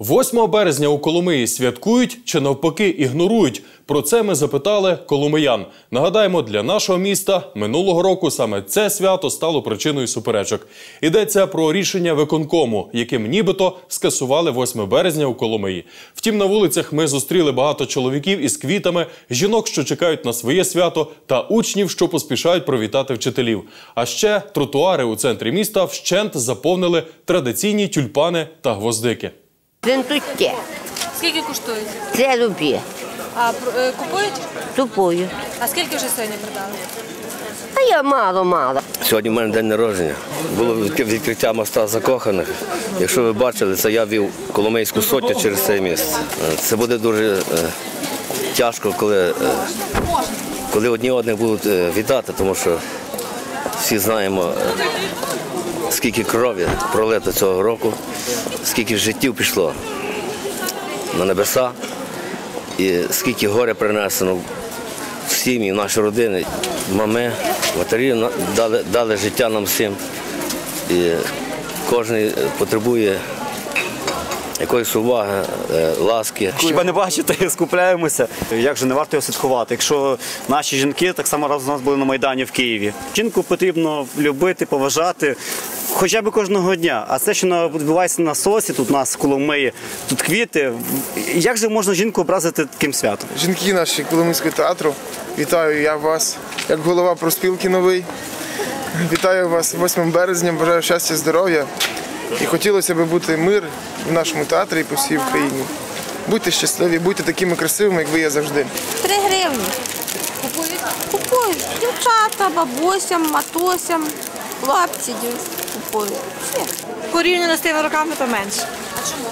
8 березня у Коломиї святкують чи навпаки ігнорують. Про це ми запитали коломиян. Нагадаємо, для нашого міста минулого року саме це свято стало причиною суперечок. Йдеться про рішення виконкому, яким нібито скасували 8 березня у Коломиї. Втім, на вулицях ми зустріли багато чоловіків із квітами, жінок, що чекають на своє свято, та учнів, що поспішають привітати вчителів. А ще тротуари у центрі міста вщент заповнили традиційні тюльпани та гвоздики. Плентуття. Скільки коштують? Це рубі. А е, купують? Тупою. А скільки вже сьогодні продали? А я мало-мало. Сьогодні в мене день народження. Було відкриття моста закоханих. Якщо ви бачили, це я вів Коломийську сотню через це місце. Це буде дуже е, тяжко, коли, е, коли одні одних будуть е, вітати, тому що всі знаємо, е, скільки крові пролито цього року, скільки життів пішло на небеса і скільки горя принесено в сім'ї, в наші родини. Мами, матері дали, дали життя нам всім. І кожен потребує якоїсь уваги, е, ласки. Хіба не бачите, скупляємося. Як же не варто його святкувати? Якщо наші жінки так само разом з нас були на Майдані в Києві. Жінку потрібно любити, поважати. Хоча б кожного дня. А це, що відбувається на сосі, тут у нас Коломиї, тут квіти. Як же можна жінку образити таким святом? жінки наші Коломийського театру. Вітаю я вас як голова проспілки новий. Вітаю вас 8 березня, бажаю щастя, здоров'я. І хотілося б бути мир в нашому театрі і по всій Україні. Будьте щасливі, будьте такими красивими, як ви є завжди. Три гривні. Купують? Купують. Дівчата, бабусям, матусям, хлопці купують. Порівняно з тими роками, то менше. А чому?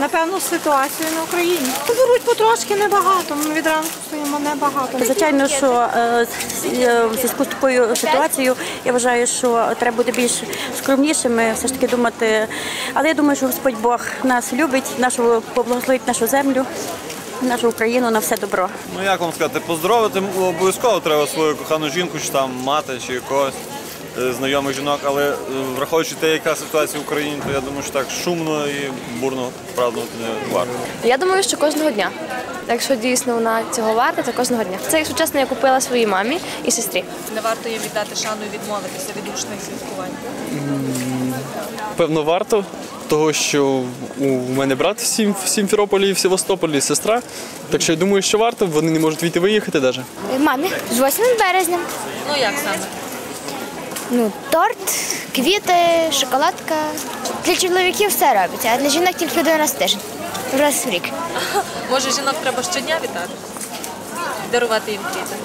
Напевно, ситуацію на Україні. Беруть потрошки небагато. Ми від ранку стоїмо небагато. Звичайно, що е, е, в зв'язку з такою ситуацією я вважаю, що треба бути більш скромнішими, все ж таки думати. Але я думаю, що Господь Бог нас любить, нашу поблагословить нашу землю, нашу Україну на все добро. Ну як вам сказати, поздоровити обов'язково треба свою кохану жінку, чи там мати, чи якогось е, знайомих жінок, але враховуючи те, яка ситуація в Україні, то я думаю, що так шумно і бурно празднувати не варто. Я думаю, що кожного дня. Якщо дійсно вона цього варта, то кожного дня. Це, якщо чесно, я купила своїй мамі і сестрі. Не варто їм віддати шану і відмовитися від гучних святкувань. Певно, варто, того що у мене брат в в Сімферополі і в Севастополі сестра. Так що я думаю, що варто, вони не можуть війти виїхати навіть. Мамі з 8 березня. Ну як саме? Ну, торт, квіти, шоколадка. Для чоловіків все робиться, а для жінок тільки один раз в тиждень. Раз в рік. Може, жінок треба щодня вітати? Дарувати їм квіти.